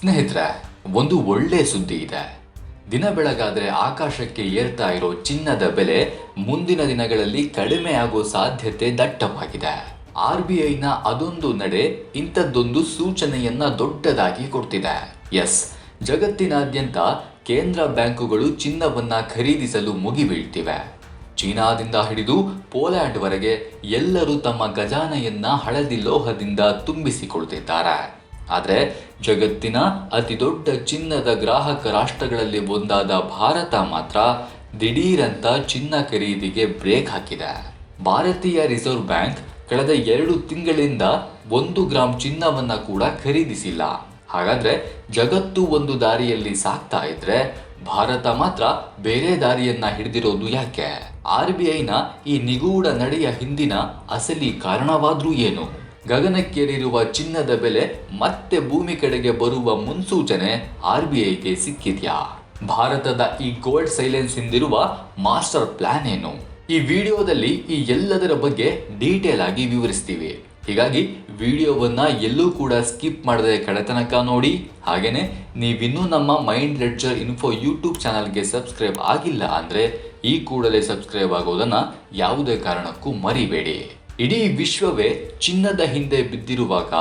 ಸ್ನೇಹಿತರೆ, ಒಂದು ಒಳ್ಳೆ ಸುದ್ದಿ ಇದೆ. ದಿನ ಬೆಳಗಾದ್ರೆ ಆಕಾಶಕ್ಕೆ ಏರ್ತಾ ಇರೋ ಚಿನ್ನದ ಬೆಲೆ ಮುಂದಿನ ದಿನಗಳಲ್ಲಿ ಕಡಿಮೆ ಆಗೋ ಸಾಧ್ಯತೆ ದಟ್ಟವಾಗಿದೆ. ಆರ್ ಬಿ ಐನ ಅದೊಂದು ನಡೆ, ಇಂಥದ್ದೊಂದು ಸೂಚನೆಯನ್ನ ದೊಡ್ಡದಾಗಿ ಕೊಡ್ತಿದೆ. ಎಸ್, ಜಗತ್ತಿನಾದ್ಯಂತ ಕೇಂದ್ರ ಬ್ಯಾಂಕುಗಳು ಚಿನ್ನವನ್ನ ಖರೀದಿಸಲು ಮುಗಿಬೀಳ್ತಿವೆ ಚೀನಾದಿಂದ ಹಿಡಿದು ಪೋಲ್ಯಾಂಡ್ವರೆಗೆ ಎಲ್ಲರೂ ತಮ್ಮ ಗಜಾನೆಯನ್ನ ಹಳದಿ ಲೋಹದಿಂದ ತುಂಬಿಸಿಕೊಳ್ತಿದ್ದಾರೆ. ಆದರೆ ಜಗತ್ತಿನ ಅತಿ ದೊಡ್ಡ ಚಿನ್ನದ ಗ್ರಾಹಕ ರಾಷ್ಟ್ರಗಳಲ್ಲಿ ಒಂದಾದ ಭಾರತ ಮಾತ್ರ ದಿಢೀರಂತ ಚಿನ್ನ ಖರೀದಿಗೆ ಬ್ರೇಕ್ ಹಾಕಿದೆ. ಭಾರತೀಯ ರಿಸರ್ವ್ ಬ್ಯಾಂಕ್ ಕಳೆದ ಎರಡು ತಿಂಗಳಿಂದ ಒಂದು ಗ್ರಾಂ ಚಿನ್ನವನ್ನ ಕೂಡ ಖರೀದಿಸಿಲ್ಲ. ಹಾಗಾದ್ರೆ ಜಗತ್ತು ಒಂದು ದಾರಿಯಲ್ಲಿ ಸಾಕ್ತಾ ಇದ್ರೆ ಭಾರತ ಮಾತ್ರ ಬೇರೆ ದಾರಿಯನ್ನ ಹಿಡಿದಿರೋದು ಯಾಕೆ? ಆರ್ ಬಿ ಐನ ಈ ನಿಗೂಢ ನಡೆಯ ಹಿಂದಿನ ಅಸಲಿ ಕಾರಣವಾದ್ರೂ ಏನು? ಗಗನಕ್ಕೇರಿರುವ ಚಿನ್ನದ ಬೆಲೆ ಮತ್ತೆ ಭೂಮಿ ಕಡೆಗೆ ಬರುವ ಮುನ್ಸೂಚನೆ ಆರ್ ಸಿಕ್ಕಿದ್ಯಾ? ಭಾರತದ ಈ ಗೋಲ್ಡ್ ಸೈಲೆನ್ಸ್ ಹಿಂದಿರುವ ಮಾಸ್ಟರ್ ಪ್ಲಾನ್ ಏನು? ಈ ವಿಡಿಯೋದಲ್ಲಿ ಈ ಎಲ್ಲದರ ಬಗ್ಗೆ ಡೀಟೇಲ್ ಆಗಿ ವಿವರಿಸ್ತೀವಿ. ಹೀಗಾಗಿ ವಿಡಿಯೋವನ್ನ ಎಲ್ಲೂ ಕೂಡ ಸ್ಕಿಪ್ ಮಾಡದೆ ಕಡೆತನಕ ನೋಡಿ. ಹಾಗೆಯೇ ನೀವಿನ್ನೂ ನಮ್ಮ ಮೈಂಡ್ ಲೆಡ್ಜರ್ ಇನ್ಫೋ ಯೂಟ್ಯೂಬ್ ಚಾನಲ್ಗೆ ಸಬ್ಸ್ಕ್ರೈಬ್ ಆಗಿಲ್ಲ ಅಂದ್ರೆ ಈ ಕೂಡಲೇ ಸಬ್ಸ್ಕ್ರೈಬ್ ಆಗೋದನ್ನ ಯಾವುದೇ ಕಾರಣಕ್ಕೂ ಮರಿಬೇಡಿ. ಇಡೀ ವಿಶ್ವವೇ ಚಿನ್ನದ ಹಿಂದೆ ಬಿದ್ದಿರುವಾಗ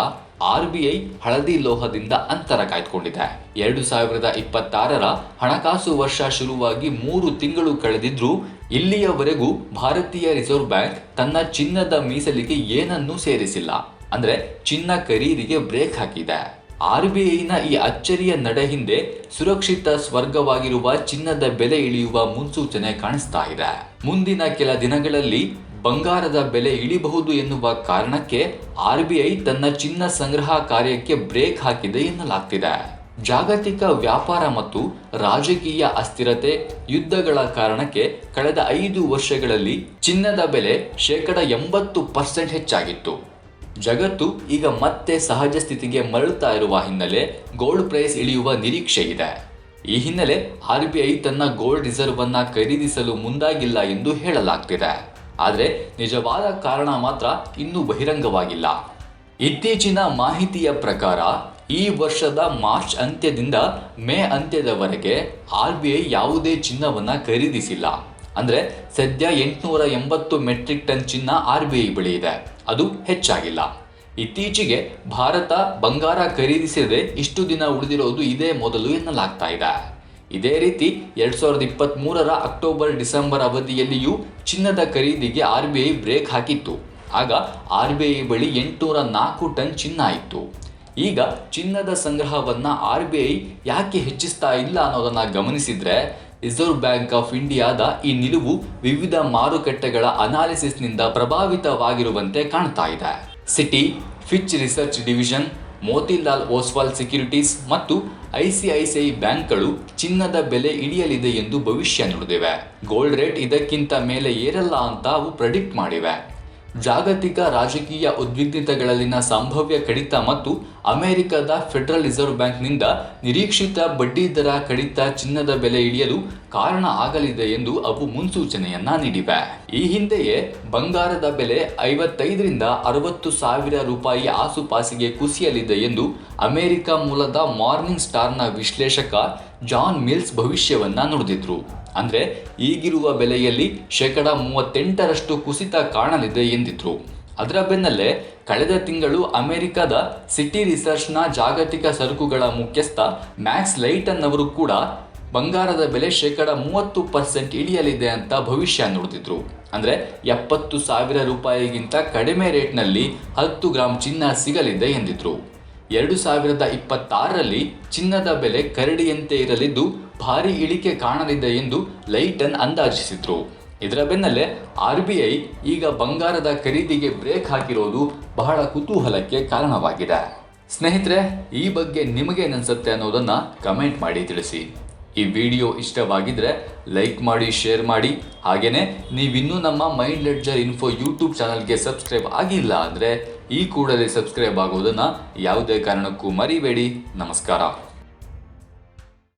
ಆರ್ ಬಿ ಐ ಹಳದಿ ಲೋಹದಿಂದ ಅಂತರ ಕಾಯ್ದುಕೊಂಡಿದೆ. ಎರಡು ಸಾವಿರದ ಇಪ್ಪತ್ತಾರರ ಹಣಕಾಸು ವರ್ಷ ಶುರುವಾಗಿ ಮೂರು ತಿಂಗಳು ಕಳೆದಿದ್ರೂ ಇಲ್ಲಿಯವರೆಗೂ ಭಾರತೀಯ ರಿಸರ್ವ್ ಬ್ಯಾಂಕ್ ತನ್ನ ಚಿನ್ನದ ಮೀಸಲಿಗೆ ಏನನ್ನೂ ಸೇರಿಸಿಲ್ಲ. ಅಂದ್ರೆ ಚಿನ್ನ ಖರೀದಿಗೆ ಬ್ರೇಕ್ ಹಾಕಿದೆ. ಆರ್ ಬಿ ಐನ ಈ ಅಚ್ಚರಿಯ ನಡೆ ಹಿಂದೆ ಸುರಕ್ಷಿತ ಸ್ವರ್ಗವಾಗಿರುವ ಚಿನ್ನದ ಬೆಲೆ ಇಳಿಯುವ ಮುನ್ಸೂಚನೆ ಕಾಣಿಸ್ತಾ ಇದೆ. ಮುಂದಿನ ಕೆಲ ದಿನಗಳಲ್ಲಿ ಬಂಗಾರದ ಬೆಲೆ ಇಳಿಬಹುದು ಎನ್ನುವ ಕಾರಣಕ್ಕೆ ಆರ್ ಬಿ ಐ ತನ್ನ ಚಿನ್ನ ಸಂಗ್ರಹ ಕಾರ್ಯಕ್ಕೆ ಬ್ರೇಕ್ ಹಾಕಿದೆ ಎನ್ನಲಾಗ್ತಿದೆ. ಜಾಗತಿಕ ವ್ಯಾಪಾರ ಮತ್ತು ರಾಜಕೀಯ ಅಸ್ಥಿರತೆ ಯುದ್ಧಗಳ ಕಾರಣಕ್ಕೆ ಕಳೆದ ಐದು ವರ್ಷಗಳಲ್ಲಿ ಚಿನ್ನದ ಬೆಲೆ ಶೇಕಡ ಎಂಬತ್ತು ಪರ್ಸೆಂಟ್ ಹೆಚ್ಚಾಗಿತ್ತು. ಜಗತ್ತು ಈಗ ಮತ್ತೆ ಸಹಜ ಸ್ಥಿತಿಗೆ ಮರಳುತ್ತಾ ಇರುವ ಹಿನ್ನೆಲೆ ಗೋಲ್ಡ್ ಪ್ರೈಸ್ ಇಳಿಯುವ ನಿರೀಕ್ಷೆ ಇದೆ. ಈ ಹಿನ್ನೆಲೆ ಆರ್ ಬಿ ಐ ತನ್ನ ಗೋಲ್ಡ್ ರಿಸರ್ವ್ ಅನ್ನ ಖರೀದಿಸಲು ಮುಂದಾಗಿಲ್ಲ ಎಂದು ಹೇಳಲಾಗ್ತಿದೆ. ಆದರೆ ನಿಜವಾದ ಕಾರಣ ಮಾತ್ರ ಇನ್ನೂ ಬಹಿರಂಗವಾಗಿಲ್ಲ. ಇತ್ತೀಚಿನ ಮಾಹಿತಿಯ ಪ್ರಕಾರ, ಈ ವರ್ಷದ ಮಾರ್ಚ್ ಅಂತ್ಯದಿಂದ ಮೇ ಅಂತ್ಯದವರೆಗೆ ಆರ್ ಬಿ ಐ ಯಾವುದೇ ಚಿನ್ನವನ್ನು ಖರೀದಿಸಿಲ್ಲ. ಅಂದರೆ ಸದ್ಯ ಎಂಟುನೂರ ಎಂಬತ್ತು ಮೆಟ್ರಿಕ್ ಟನ್ ಚಿನ್ನ ಆರ್ ಬಿ ಐ ಬಳಿ ಇದೆ ಅದು ಹೆಚ್ಚಾಗಿಲ್ಲ. ಇತ್ತೀಚೆಗೆ ಭಾರತ ಬಂಗಾರ ಖರೀದಿಸದೆ ಇಷ್ಟು ದಿನ ಉಳಿದಿರೋದು ಇದೇ ಮೊದಲು ಎನ್ನಲಾಗ್ತಾ ಇದೆ. ಇದೇ ರೀತಿ ಎರಡ್ ಸಾವಿರದ ಇಪ್ಪತ್ತ್ ಮೂರರ ಅಕ್ಟೋಬರ್ ಡಿಸೆಂಬರ್ ಅವಧಿಯಲ್ಲಿಯೂ ಚಿನ್ನದ ಖರೀದಿಗೆ ಆರ್ ಬಿ ಐ ಬ್ರೇಕ್ ಹಾಕಿತ್ತು. ಆಗ ಆರ್ ಬಿ ಐ ಬಳಿ ಎಂಟುನೂರ ನಾಲ್ಕು ಟನ್ ಚಿನ್ನ ಇತ್ತು. ಈಗ ಚಿನ್ನದ ಸಂಗ್ರಹವನ್ನು ಆರ್ ಬಿ ಐ ಯಾಕೆ ಹೆಚ್ಚಿಸ್ತಾ ಇಲ್ಲ ಅನ್ನೋದನ್ನು ಗಮನಿಸಿದರೆ, ರಿಸರ್ವ್ ಬ್ಯಾಂಕ್ ಆಫ್ ಇಂಡಿಯಾದ ಈ ನಿಲುವು ವಿವಿಧ ಮಾರುಕಟ್ಟೆಗಳ ಅನಾಲಿಸಿಸ್ನಿಂದ ಪ್ರಭಾವಿತವಾಗಿರುವಂತೆ ಕಾಣ್ತಾ ಇದೆ. Citi Fitch research division Motilal Oswal securities ಮತ್ತು ಐಸಿಐಸಿಐ ಬ್ಯಾಂಕ್ಗಳು ಚಿನ್ನದ ಬೆಲೆ ಇಳಿಯಲಿದೆ ಎಂದು ಭವಿಷ್ಯ ನುಡಿದಿವೆ. ಗೋಲ್ಡ್ ರೇಟ್ ಇದಕ್ಕಿಂತ ಮೇಲೆ ಏರಲ್ಲ ಅಂತ ಅವು ಪ್ರೆಡಿಕ್ಟ್ ಮಾಡಿವೆ. ಜಾಗತಿಕ ರಾಜಕೀಯ ಉದ್ವಿಗ್ನತೆಗಳಲ್ಲಿನ ಸಂಭವ್ಯ ಕಡಿತ ಮತ್ತು ಅಮೆರಿಕದ ಫೆಡರಲ್ ರಿಸರ್ವ್ ಬ್ಯಾಂಕ್ನಿಂದ ನಿರೀಕ್ಷಿತ ಬಡ್ಡಿ ದರ ಕಡಿತ ಚಿನ್ನದ ಬೆಲೆ ಇಳಿಯಲು ಕಾರಣ ಆಗಲಿದೆ ಎಂದು ಅವು ಮುನ್ಸೂಚನೆಯನ್ನ ನೀಡಿವೆ. ಈ ಹಿಂದೆಯೇ ಬಂಗಾರದ ಬೆಲೆ ಐವತ್ತೈದರಿಂದ ಅರವತ್ತು ಸಾವಿರ ರೂಪಾಯಿ ಆಸುಪಾಸಿಗೆ ಕುಸಿಯಲಿದೆ ಎಂದು ಅಮೆರಿಕ ಮೂಲದ ಮಾರ್ನಿಂಗ್ ಸ್ಟಾರ್ನ ವಿಶ್ಲೇಷಕ ಜಾನ್ ಮಿಲ್ಸ್ ಭವಿಷ್ಯವನ್ನ ನುಡಿದಿದ್ರು. ಅಂದ್ರೆ ಈಗಿರುವ ಬೆಲೆಯಲ್ಲಿ ಶೇಕಡ ಮೂವತ್ತೆಂಟರಷ್ಟು ಕುಸಿತ ಕಾಣಲಿದೆ ಎಂದಿದ್ರು. ಅದರ ಬೆನ್ನಲ್ಲೇ ಕಳೆದ ತಿಂಗಳು ಅಮೆರಿಕದ ಸಿಟಿ ರಿಸರ್ಚ್ನ ಜಾಗತಿಕ ಸರಕುಗಳ ಮುಖ್ಯಸ್ಥ ಮ್ಯಾಕ್ಸ್ ಲೈಟನ್ ಅವರು ಕೂಡ ಬಂಗಾರದ ಬೆಲೆ ಶೇಕಡ ಮೂವತ್ತು ಪರ್ಸೆಂಟ್ ಇಳಿಯಲಿದೆ ಅಂತ ಭವಿಷ್ಯ ನುಡಿದಿದ್ರು. ಅಂದ್ರೆ ಎಪ್ಪತ್ತು ಸಾವಿರ ರೂಪಾಯಿಗಿಂತ ಕಡಿಮೆ ರೇಟ್ನಲ್ಲಿ ಹತ್ತು ಗ್ರಾಂ ಚಿನ್ನ ಸಿಗಲಿದೆ ಎಂದಿದ್ರು. ಎರಡು ಸಾವಿರದ ಇಪ್ಪತ್ತಾರರಲ್ಲಿ ಚಿನ್ನದ ಬೆಲೆ ಕರಡಿಯಂತೆ ಇರಲಿದ್ದು ಭಾರಿ ಇಳಿಕೆ ಕಾಣಲಿದೆ ಎಂದು ಲೈಟನ್ ಅಂದಾಜಿಸಿದ್ರು. ಇದರ ಬೆನ್ನಲ್ಲೇ ಆರ್ ಬಿ ಐ ಈಗ ಬಂಗಾರದ ಖರೀದಿಗೆ ಬ್ರೇಕ್ ಹಾಕಿರೋದು ಬಹಳ ಕುತೂಹಲಕ್ಕೆ ಕಾರಣವಾಗಿದೆ. ಸ್ನೇಹಿತರೆ, ಈ ಬಗ್ಗೆ ನಿಮಗೇನನ್ಸುತ್ತೆ ಅನ್ನೋದನ್ನು ಕಮೆಂಟ್ ಮಾಡಿ ತಿಳಿಸಿ. ಈ ವಿಡಿಯೋ ಇಷ್ಟವಾಗಿದ್ರೆ ಲೈಕ್ ಮಾಡಿ, ಶೇರ್ ಮಾಡಿ. ಹಾಗೆಯೇ ನೀವಿನ್ನೂ ನಮ್ಮ ಮೈಂಡ್ ಲೆಡ್ಜರ್ ಇನ್ಫೋ ಯೂಟ್ಯೂಬ್ ಚಾನಲ್ಗೆ ಸಬ್ಸ್ಕ್ರೈಬ್ ಆಗಿಲ್ಲ ಅಂದರೆ ಈ ಕೂಡಲೇ ಸಬ್ಸ್ಕ್ರೈಬ್ ಆಗೋದನ್ನು ಯಾವುದೇ ಕಾರಣಕ್ಕೂ ಮರಿಬೇಡಿ. ನಮಸ್ಕಾರ.